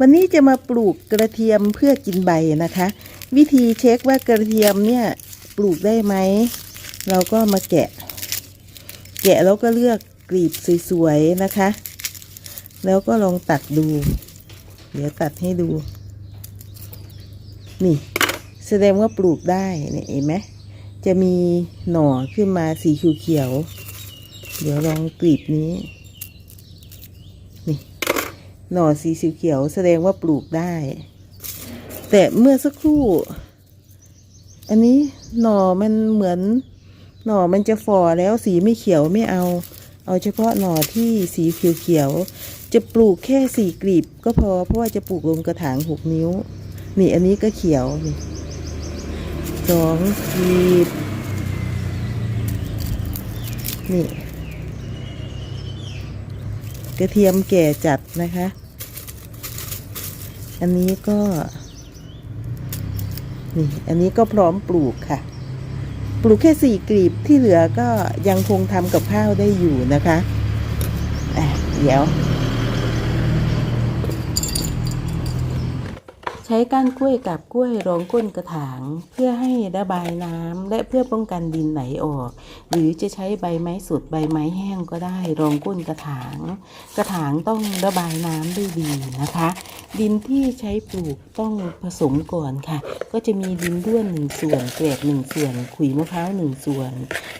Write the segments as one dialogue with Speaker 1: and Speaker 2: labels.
Speaker 1: วันนี้จะมาปลูกกระเทียมเพื่อกินใบนะคะ วิธีเช็คว่ากระเทียมเนี่ยปลูกได้ไหม เราก็มาแกะ แกะแล้วก็เลือกกลีบสวยๆนะคะ แล้วก็ลองตัดดู เดี๋ยวตัดให้ดู นี่ แสดงว่าปลูกได้เนี่ยเห็นไหมจะมีหน่อขึ้นมาสีเขียวๆเดี๋ยวลองกลีบนี้ หน่อสีสีเขียวแสดงว่าปลูกได้ แต่เมื่อสักครู่ อันนี้หน่อมันเหมือน หน่อมันจะฝ่อแล้วสีไม่เขียวไม่เอา เอาเฉพาะหน่อที่สีเขียวๆจะปลูกแค่สี่กลีบก็พอเพราะว่าจะปลูกลงกระถางหกนิ้ว นี่อันนี้ก็เขียวนี่สองกลีบนี่ กระเทียมแก่จัดนะคะ อันนี้ก็ นี่ อันนี้ก็พร้อมปลูกค่ะ ปลูกแค่สี่กลีบที่เหลือก็ยังคงทำกับข้าวได้อยู่นะคะอะเดี๋ยว ช้ก้านกล้วยกับกล้วยรองก้นกระถาง เพื่อให้ระบายน้ำและเพื่อป้องกันดินไหลออก หรือจะใช้ใบไม้สดใบไม้แห้งก็ได้รองก้นกระถาง กระถางต้องระบายน้ำด้วยดีนะคะ ดินที่ใช้ปลูกต้องผสมก่อนค่ะ ก็จะมีดินด้วนหนึ่งส่วนเกล็ดหนึ่งส่วน ขุยมะพร้าวหนึ่งส่วน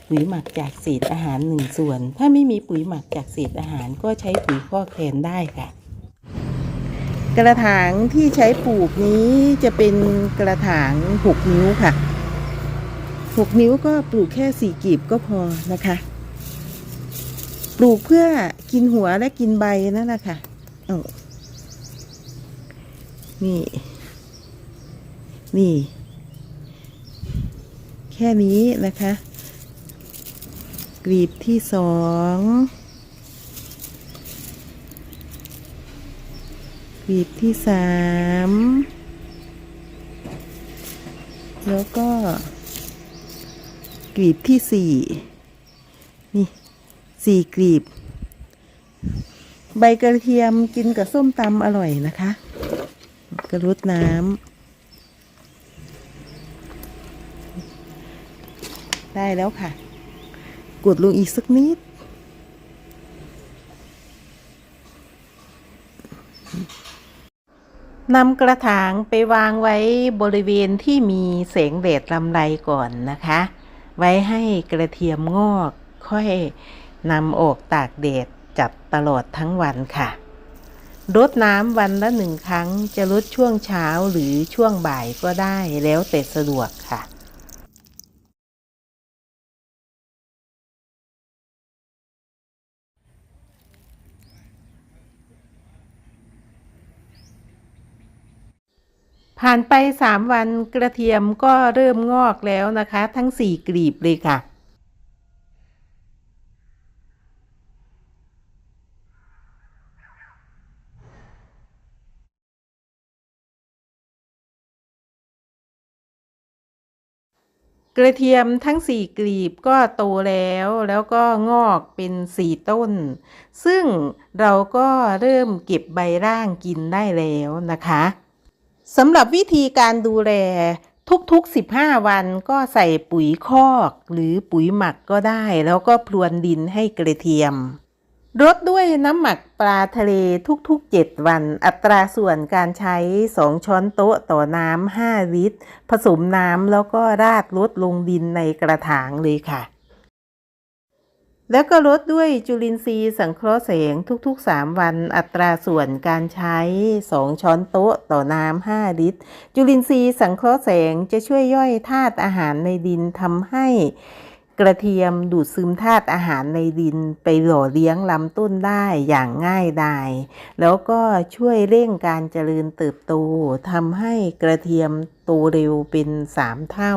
Speaker 1: ปุ๋ยหมักจากเศษอาหารหนึ่งส่วน ถ้าไม่มีปุ๋ยหมักจากเศษอาหารก็ใช้ปุ๋ยคอกแทนได้ค่ะ กระถางที่ใช้ปลูกนี้จะเป็นกระถางหกนิ้วค่ะหกนิ้วก็ปลูกแค่สี่กีบก็พอนะคะ ปลูกเพื่อกินหัวและกินใบนั่นแหละค่ะเอานี่ นี่ แค่นี้นะคะ กลีบที่สอง กลีบที่สามแล้วก็กลีบที่สี่นี่สี่กลีบ ใบกระเทียมกินกับส้มตำอร่อยนะคะ กระรุดน้ำได้แล้วค่ะ กดลงอีกสักนิด นำกระถางไปวางไว้บริเวณที่มีแสงแดดลำไรก่อนนะคะ ไว้ให้กระเทียมงอกค่อยนำออกตากแดดจัดตลอดทั้งวันค่ะรดน้ำวันละหนึ่งครั้งจะรดช่วงเช้าหรือช่วงบ่ายก็ได้แล้วแต่สะดวกค่ะ ผ่านไปสามวันกระเทียมก็เริ่มงอกแล้วนะคะ ทั้งสี่กลีบเลยค่ะ กระเทียมทั้งสี่กลีบก็โตแล้วแล้วก็งอกเป็นสี่ต้น ซึ่งเราก็เริ่มเก็บใบร่างกินได้แล้วนะคะ สำหรับวิธีการดูแลทุกๆ 15 วันก็ใส่ปุ๋ยคอกหรือปุ๋ยหมักก็ได้ แล้วก็พรวนดินให้กระเทียมรดด้วยน้ำหมักปลาทะเลทุกๆ 7 วัน อัตราส่วนการใช้ 2 ช้อนโต๊ะต่อน้ำ 5 ลิตร ผสมน้ำแล้วก็ราดลดลงดินในกระถางเลยค่ะ แล้วก็ลดด้วยจุลินทรีย์สังเคราะห์แสงทุก ๆ 3 วันอัตราส่วนการใช้ 2 ช้อนโต๊ะต่อน้ำ5ลิตร จุลินทรีย์สังเคราะห์แสงจะช่วยย่อยธาตุอาหารในดินทำให้กระเทียมดูดซึมธาตุอาหารในดินไปหล่อเลี้ยงลำต้นได้อย่างง่ายดาย แล้วก็ช่วยเร่งการเจริญเติบโตทำให้กระเทียมโตเร็วเป็นสามเท่า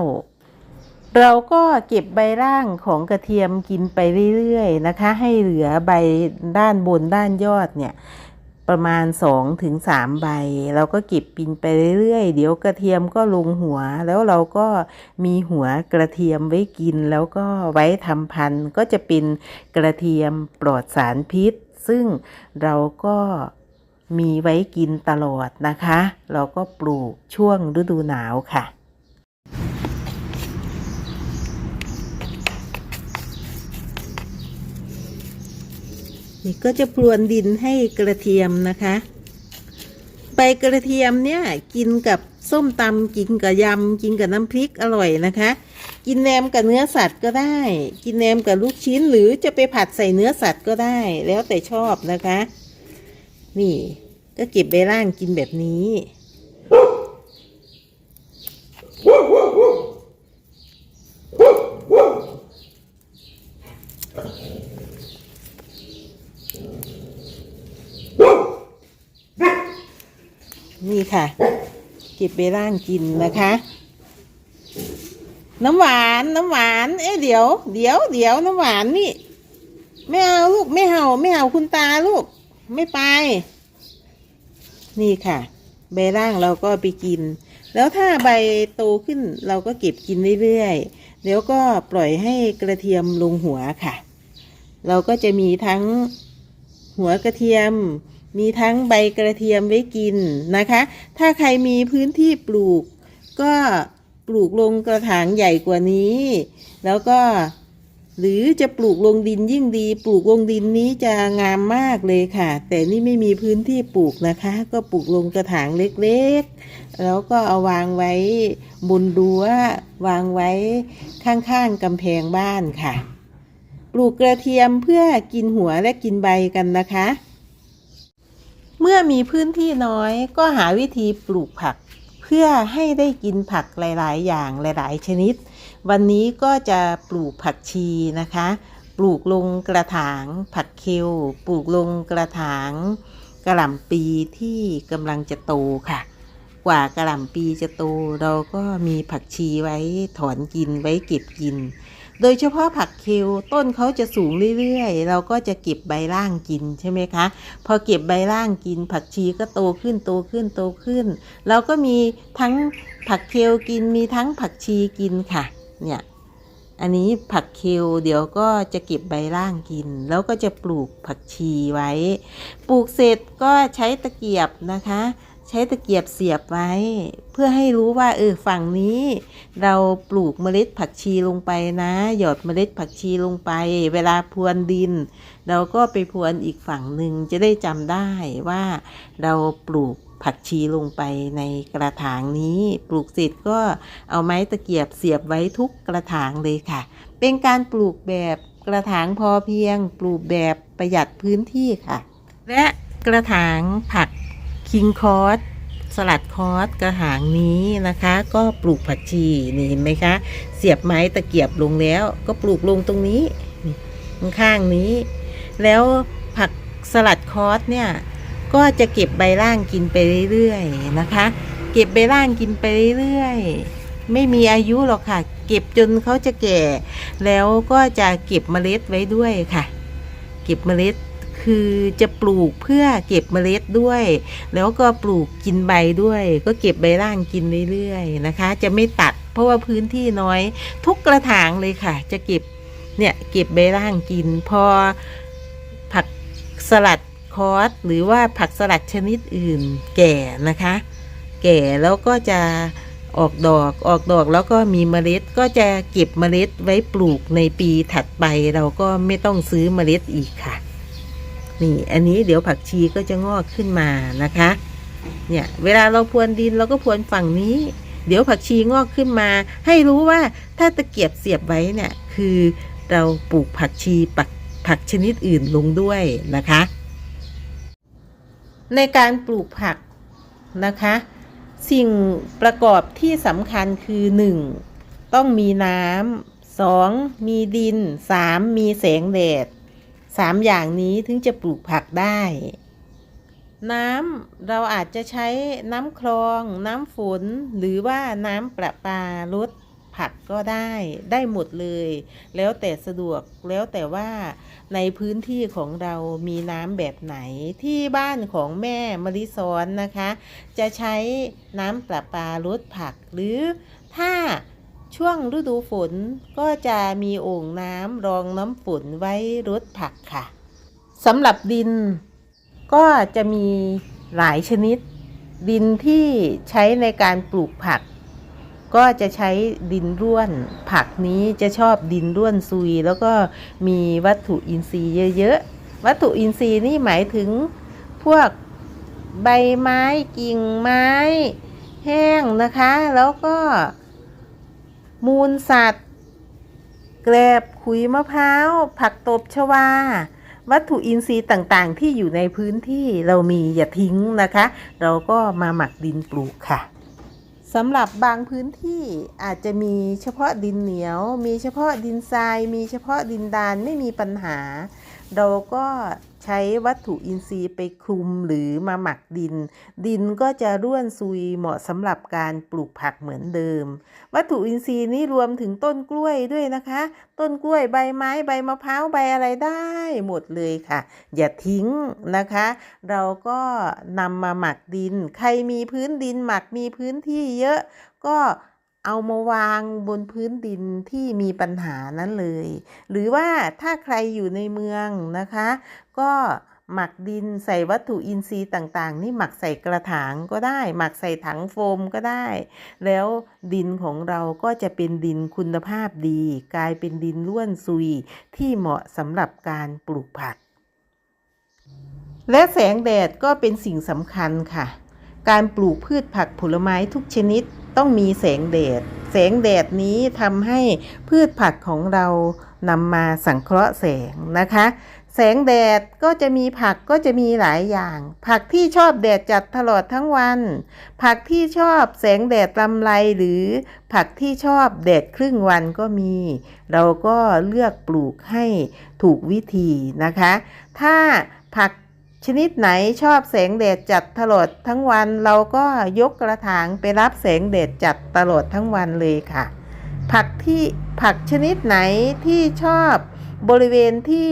Speaker 1: เราก็เก็บใบร่างของกระเทียมกินไปเรื่อยๆนะคะ ให้เหลือใบด้านบนด้านยอดเนี่ยประมาณ2ถึง3ใบ เราก็เก็บปินไปเรื่อยๆ เดี๋ยวกระเทียมก็ลงหัว แล้วเราก็มีหัวกระเทียมไว้กิน แล้วก็ไว้ทำพันธุ์ก็จะเป็นกระเทียมปลอดสารพิษ ซึ่งเราก็มีไว้กินตลอดนะคะ เราก็ปลูกช่วงฤดูหนาวค่ะ นี่ก็จะพรวนดินให้กระเทียมนะคะ ใบกระเทียมเนี่ยกินกับส้มตำกินกับยำกินกับน้ำพริกอร่อยนะคะ กินแหนมกับเนื้อสัตว์ก็ได้ กินแหนมกับลูกชิ้นหรือจะไปผัดใส่เนื้อสัตว์ก็ได้ แล้วแต่ชอบนะคะ นี่ก็เก็บใบร่างกินแบบนี้ นี่ ค่ะ เก็บไปร่างกินนะคะ น้ำหวานน้ำหวาน เอ๊ะเดี๋ยว เดี๋ยวเดี๋ยวน้ำหวานนี่ ไม่เอาลูกไม่เห่าไม่เห่าคุณตาลูก ไม่ไป นี่ค่ะ ใบร่างเราก็ไปกิน แล้วถ้าใบโตขึ้นเราก็เก็บกินเรื่อยๆเดี๋ยวก็ปล่อยให้กระเทียมลงหัวค่ะ เราก็จะมีทั้งหัวกระเทียม มีทั้งใบกระเทียมไว้กินนะคะ ถ้าใครมีพื้นที่ปลูก ก็ปลูกลงกระถางใหญ่กว่านี้ แล้วก็หรือจะปลูกลงดินยิ่งดี ปลูกลงดินนี้จะงามมากเลยค่ะ แต่นี่ไม่มีพื้นที่ปลูกนะคะ ก็ปลูกลงกระถางเล็กๆ แล้วก็เอาวางไว้บนรั้ววางไว้ข้างๆกำแพงบ้านค่ะ ปลูกกระเทียมเพื่อกินหัวและกินใบกันนะคะ เมื่อมีพื้นที่น้อยก็หาวิธีปลูกผัก เพื่อให้ได้กินผักหลาย ๆ อย่างหลาย ๆ ชนิด วันนี้ก็จะปลูกผักชีนะคะ ปลูกลงกระถาง ผักเคลปลูกลงกระถางกระหล่ำปีที่กำลังจะโตค่ะ กว่ากระหล่ำปีจะโตเราก็มีผักชีไว้ถอนกินไว้เก็บกิน โดยเฉพาะผักเคลต้นเขาจะสูงเรื่อยๆ เราก็จะเก็บใบล่างกินใช่ไหมคะ พอเก็บใบล่างกิน ผักชีก็โตขึ้นโตขึ้นโตขึ้น เราก็มีทั้งผักเคลกินมีทั้งผักชีกินค่ะ เนี่ยอันนี้ผักเคลเดี๋ยวก็จะเก็บใบล่างกิน แล้วก็จะปลูกผักชีไว้ ปลูกเสร็จก็ใช้ตะเกียบนะคะ ใช้ตะเกียบเสียบไว้ เพื่อให้รู้ว่าเออฝั่งนี้ เราปลูกเมล็ดผักชีลงไปนะ หยอดเมล็ดผักชีลงไป เวลาพรวนดิน เราก็ไปพรวนอีกฝั่งหนึ่งจะได้จำได้ว่า เราปลูกผักชีลงไปในกระถางนี้ ปลูกเสร็จก็เอาไม้ตะเกียบเสียบไว้ทุกกระถางเลยค่ะ เป็นการปลูกแบบกระถางพอเพียง ปลูกแบบประหยัดพื้นที่ค่ะ และกระถางผัก คิงคอสสลัดคอสกระถางนี้นะคะ ก็ปลูกผักชีนี่เห็นไหมคะ เสียบไม้ตะเกียบลงแล้ว ก็ปลูกลงตรงนี้ข้างนี้ แล้วผักสลัดคอสเนี่ยก็จะเก็บใบล่างกินไปเรื่อยๆนะคะ เก็บใบล่างกินไปเรื่อยๆไม่มีอายุหรอกค่ะ เก็บจนเขาจะแก่ แล้วก็จะเก็บเมล็ดไว้ด้วยค่ะ เก็บเมล็ด คือจะปลูกเพื่อเก็บเมล็ดด้วย แล้วก็ปลูกกินใบด้วย ก็เก็บใบล่างกินเรื่อยๆนะคะ จะไม่ตัดเพราะว่าพื้นที่น้อย ทุกกระถางเลยค่ะ จะเก็บเนี่ยเก็บใบล่างกิน พอผักสลัดคอสหรือว่าผักสลัดชนิดอื่นแก่นะคะ แก่แล้วก็จะออกดอกออกดอกแล้วก็มีเมล็ดก็จะเก็บเมล็ดไว้ปลูกในปีถัดไป เราก็ไม่ต้องซื้อเมล็ดอีกค่ะ นี่อันนี้เดี๋ยวผักชีก็จะงอกขึ้นมานะคะ เนี่ยเวลาเราพรวนดินเราก็พรวนฝั่งนี้ เดี๋ยวผักชีงอกขึ้นมา ให้รู้ว่าถ้าตะเกียบเสียบไว้เนี่ยคือเราปลูกผักชีปักผักชนิดอื่นลงด้วยนะคะ ในการปลูกผักนะคะ สิ่งประกอบที่สำคัญคือ 1. ต้องมีน้ำ 2. มีดิน 3. มีแสงแดด สามอย่างนี้ถึงจะปลูกผักได้ น้ำเราอาจจะใช้น้ำคลอง น้ำฝน หรือว่าน้ำประปาลดผักก็ได้ได้หมดเลย แล้วแต่สะดวกแล้วแต่ว่าในพื้นที่ของเรามีน้ำแบบไหนที่บ้านของแม่มะลิซ้อนนะคะ จะใช้น้ำประปาลดผักหรือถ้า ช่วงฤดูฝนก็จะมีโอ่งน้ำรองน้ำฝนไว้รดผักค่ะสำหรับดินก็จะมีหลายชนิด ดินที่ใช้ในการปลูกผัก ก็จะใช้ดินร่วน ผักนี้จะชอบดินร่วนซุย แล้วก็มีวัตถุอินทรีย์เยอะๆ วัตถุอินทรีย์นี่หมายถึงพวกใบไม้กิ่งไม้ แห้งนะคะ แล้วก็ มูลสัตว์ แกลบขุยมะพร้าว ผักตบชวา วัตถุอินทรีย์ต่างๆ ที่อยู่ในพื้นที่เรามีอย่าทิ้งนะคะ เราก็มาหมักดินปลูกค่ะสำหรับบางพื้นที่อาจจะมีเฉพาะดินเหนียว มีเฉพาะดินทราย มีเฉพาะดินดานไม่มีปัญหา เราก็ ใช้วัตถุอินทรีย์ไปคลุมหรือมาหมักดิน ดินก็จะร่วนซุยเหมาะสำหรับการปลูกผักเหมือนเดิม วัตถุอินทรีย์นี้รวมถึงต้นกล้วยด้วยนะคะ ต้นกล้วยใบไม้ใบมะพร้าวใบอะไรได้หมดเลยค่ะ อย่าทิ้งนะคะ เราก็นำมาหมักดิน ใครมีพื้นดินหมักมีพื้นที่เยอะก็ เอามาวางบนพื้นดินที่มีปัญหานั้นเลย หรือว่าถ้าใครอยู่ในเมืองนะคะ ก็หมักดินใส่วัตถุอินทรีย์ต่างๆ นี่หมักใส่กระถางก็ได้ หมักใส่ถังโฟมก็ได้ แล้วดินของเราก็จะเป็นดินคุณภาพดี กลายเป็นดินร่วนซุยที่เหมาะสำหรับการปลูกผัก และแสงแดดก็เป็นสิ่งสำคัญค่ะ การปลูกพืชผักผลไม้ทุกชนิด ต้องมีแสงแดด แสงแดดนี้ทำให้พืชผักของเรานำมาสังเคราะห์แสงนะคะ แสงแดดก็จะมีผักก็จะมีหลายอย่าง ผักที่ชอบแดดจัดตลอดทั้งวัน ผักที่ชอบแสงแดดลำไรหรือผักที่ชอบแดดครึ่งวันก็มี เราก็เลือกปลูกให้ถูกวิธีนะคะ ถ้าผัก ชนิดไหนชอบแสงแดดจัดตลอดทั้งวันเราก็ยกกระถางไปรับแสงแดดจัดตลอดทั้งวันเลยค่ะ ผักที่ผักชนิดไหนที่ชอบบริเวณที่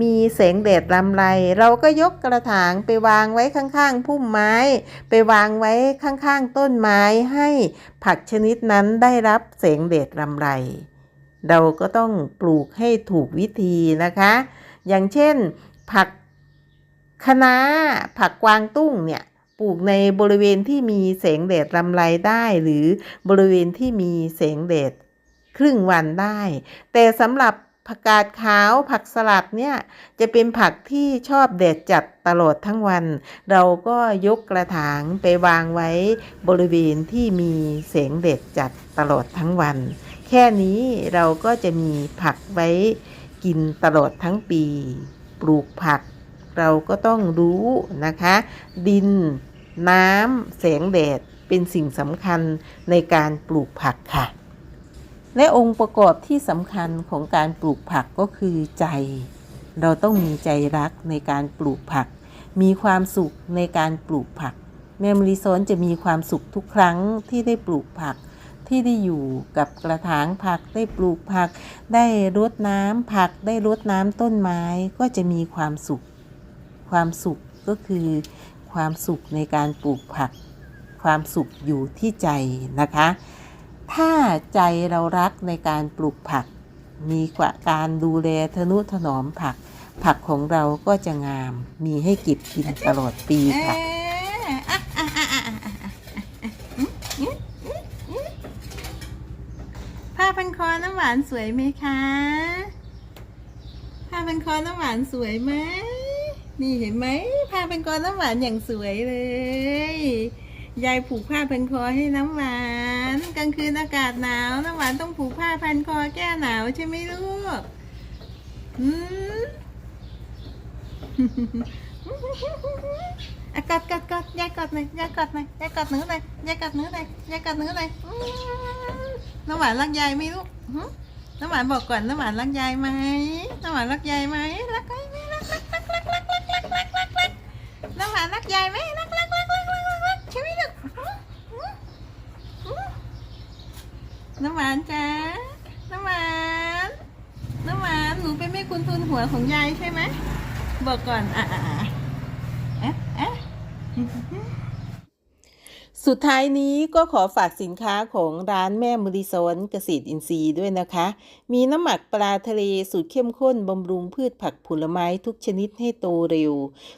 Speaker 1: มีแสงแดดลำไร เราก็ยกกระถางไปวางไว้ข้างๆพุ่มไม้ ไปวางไว้ข้างๆต้นไม้ให้ผักชนิดนั้นได้รับแสงแดดลำไร เราก็ต้องปลูกให้ถูกวิธีนะคะ อย่างเช่น ผัก คะน้าผักกวางตุ้งเนี่ยปลูกในบริเวณที่มีแสงแดดลำไรได้หรือบริเวณที่มีแสงแดดครึ่งวันได้ แต่สำหรับผักกาดขาวผักสลัดเนี่ยจะเป็นผักที่ชอบแดดจัดตลอดทั้งวัน เราก็ยกกระถางไปวางไว้บริเวณที่มีแสงแดดจัดตลอดทั้งวัน แค่นี้เราก็จะมีผักไว้กินตลอดทั้งปี ปลูกผัก เราก็ต้องรู้นะคะ ดิน น้ำแสงแดดเป็นสิ่งสำคัญในการปลูกผักค่ะ และองค์ประกอบที่สำคัญของการปลูกผักก็คือใจ เราต้องมีใจรักในการปลูกผัก มีความสุขในการปลูกผัก แมมรีซอนจะมีความสุขทุกครั้งที่ได้ปลูกผักที่ได้อยู่กับกระถางผักได้ปลูกผัก ได้รดน้ำผักได้รดน้ำต้นไม้ก็จะมีความสุข ความสุขก็คือความสุขในการปลูกผัก ความสุขอยู่ที่ใจนะคะ ถ้าใจเรารักในการปลูกผัก มีกว่าการดูแลทนุถนอมผัก ผักของเราก็จะงาม มีให้เก็บกินตลอดปีค่ะ
Speaker 2: ผ้าพันคอน้ำหวานสวยไหมคะผ้าพันคอน้ำหวานสวยไหม นี่เห็นไหมผ้าพันคอน้ำหวานอย่างสวยเลย ยายผูกผ้าพันคอให้น้ำหวาน กลางคืนอากาศหนาวน้ำหวานต้องผูกผ้าพันคอแก้หนาวใช่ไหมลูกอืมอะกอดกอดกอดยายกอดหน่อยยายกอดหน่อยยายกอดหนูหน่อยยายกอดหนูหน่อยยายกอดหนูหน่อยน้ำหวานรักยายไหมลูกน้ำหวานบอกก่อนน้ำหวานรักยายไหมน้ำหวานรักยายไหมรักยายไหม หานักยายไหมนักนักนักนักนักนักรักใช่ไหมลูกหึหึหึน้ำหวานจ้าน้ำหวานน้ำหวานหนูเป็นแม่คุณทุนหัวของยายใช่ไหมบอกก่อนอะอะอะเอ๊ะเอ๊ะ
Speaker 1: สุดท้ายนี้ก็ขอฝากสินค้าของร้านแม่มริซอนเกษตรอินทรีย์ด้วยนะคะ มีน้ำหมักปลาทะเลสูตรเข้มข้นบำรุงพืชผักผลไม้ทุกชนิดให้โตเร็ว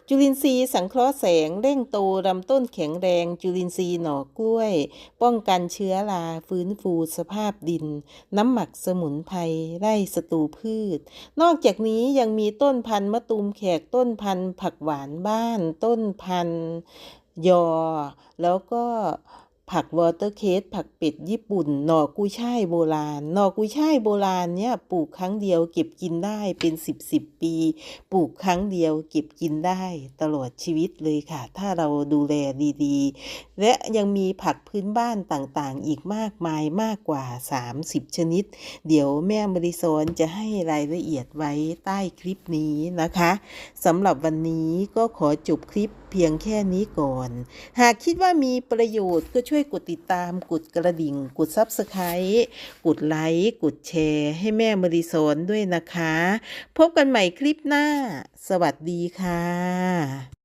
Speaker 1: จุลินทรีย์สังเคราะห์แสงเร่งโตลำต้นแข็งแรง จุลินทรีย์หน่อกล้วย ป้องกันเชื้อราฟื้นฟูสภาพดิน น้ำหมักสมุนไพรไร่ศัตรูพืช นอกจากนี้ยังมีต้นพันธุ์มะตูมแขกต้นพันธุ์ผักหวานบ้านต้นพันธุ์ ยอ แล้วก็ผักวอเตอร์เคสผักเป็ดญี่ปุ่น หน่อกุยช่ายโบราณ หน่อกุยช่ายโบราณเนี่ยปลูกครั้งเดียวเก็บกินได้เป็นสิบสิบปี ปลูกครั้งเดียวเก็บกินได้ตลอดชีวิตเลยค่ะ ถ้าเราดูแลดีๆ และยังมีผักพื้นบ้านต่างๆ อีกมากมายมากกว่า 30 ชนิด เดี๋ยวแม่มริซอนจะให้รายละเอียดไว้ใต้คลิปนี้นะคะสำหรับวันนี้ก็ขอจบคลิป พียงแค่นี้ก่อน หากคิดว่ามีประโยชน์ก็ช่วยกดติดตาม กดกระดิ่ง กดซับสไครต์กดไลค์ กดแชร์ ให้แม่มริสอนด้วยนะคะ พบกันใหม่คลิปหน้า สวัสดีค่ะ